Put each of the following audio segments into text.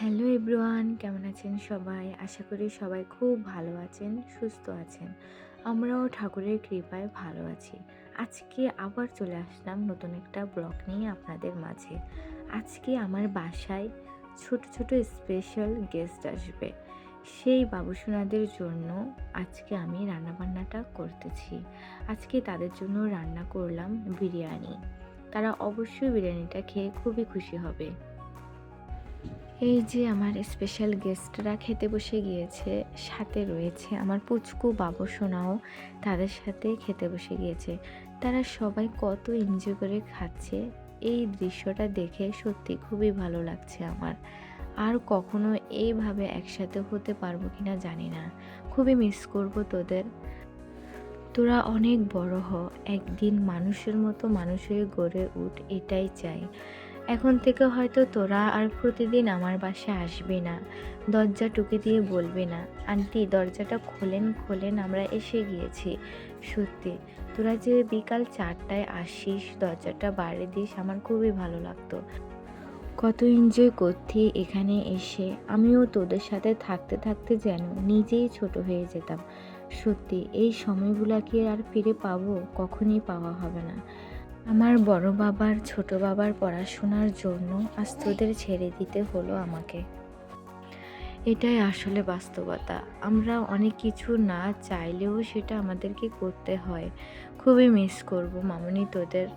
Hello everyone, কেমন আছেন সবাই? আশা করি সবাই খুব ভালো আছেন, সুস্থ আছেন। আমরাও ঠাকুরের কৃপায় ভালো আছি। আজকে আবার চলে আসলাম নতুন একটা ব্লগ নিয়ে আপনাদের মাঝে। আজকে আমার বাসায় ছোট ছোট স্পেশাল গেস্ট আসবে। সেই বাবুসোনাদের জন্য আজকে আমি রান্নাবান্নাটা করতেছি। আজকে তাদের জন্য রান্না করলাম বিরিয়ানি। তারা অবশ্যই বিরিয়ানিটা খেয়ে খুবই খুশি হবে। এই যে আমার স্পেশাল গেস্টরা খেতে বসে গিয়েছে, সাথে রয়েছে আমার পুচকু বাবু সোনাও, তাদের সাথে খেতে বসে গিয়েছে। তারা সবাই কত এনজয় করে খাচ্ছে, এই দৃশ্যটা দেখে সত্যি খুবই ভালো লাগছে আমার। আর কখনো এইভাবে একসাথে হতে পারব কিনা জানি না। খুবই মিস করব তোদের। তোরা অনেক বড় হ, একদিন মানুষের মতো মানুষ হয়ে গড়ে উঠ, এটাই চাই। এখন থেকে হয়তো তোরা আর প্রতিদিন আমার বাসায় আসবে না। দরজা টুকে দিয়ে বলবে না। আন্টি, দরজাটা খোলেন খোলেন আমরা এসে গিয়েছি। সত্যি, তোরা যে বিকাল চারটায় আসিস, দরজাটা বাড়ি দিস, আমার খুবই ভালো লাগতো। কত এনজয় করতি এখানে এসে। আমিও তোদের সাথে থাকতে থাকতে যেন নিজেই ছোট হয়ে যেতাম। সত্যি, এই সময়গুলো কি আর ফিরে পাবো? কখনই পাওয়া হবে না। আমার বড় বাবার, ছোট বাবার পড়াশোনার জন্য আজ তোদের ছেড়ে দিতে হলো আমাকে। এটাই আসলে বাস্তবতা। আমরা অনেক কিছু না চাইলেও সেটা আমাদেরকে করতে হয়। খুবই মিস করব মামনি, তোদের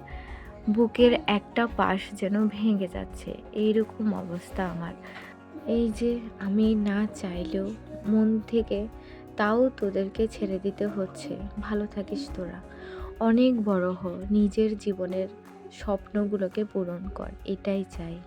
বুকের একটা পাশ যেন ভেঙে যাচ্ছে। এইরকম অবস্থা আমার। এই যে আমি না চাইলেও মন থেকে তাও তোদেরকে ছেড়ে দিতে হচ্ছে। ভালো থাকিস তোরা। অনেক বড় হ, নিজের জীবনের স্বপ্নগুলোকে পূরণ কর, এটাই চাই।